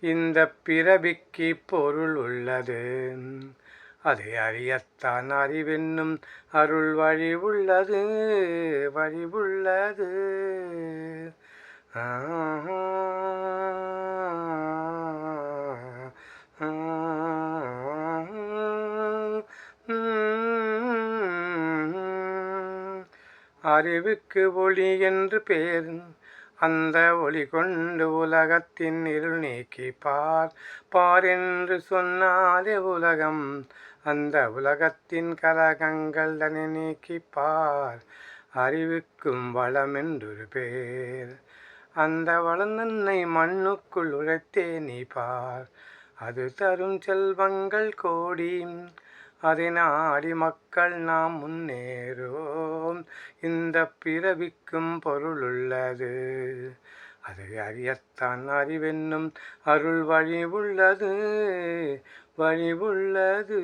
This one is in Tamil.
இந்த பிறவிக்கு பொருள் உள்ளது. அதை அறியத்தான் அறிவென்னும் அருள் வழி உள்ளது வழி உள்ளது. அறிவுக்கு ஒளி என்று பேர் அந்த ஒளி கொண்டு உலகத்தின் இருள் நீக்கி பார். பார் என்று சொன்னாலே உலகம் அந்த உலகத்தின் கலகங்கள் தனி நீக்கி பார். அறிவுக்கும் வளம் என்றொரு பேர். அந்த வளந்தன்னை மண்ணுக்குள் உழைத்தே நீ பார். அது தரும் செல்வங்கள் கோடி. அதை நாடி மக்கள் நாம் முன்னேறோ இந்த பிறவிக்கும் பொருளுள்ளது. அது அறியத்தான் அறிவென்னும் அருள் வழி உள்ளது வழி உள்ளது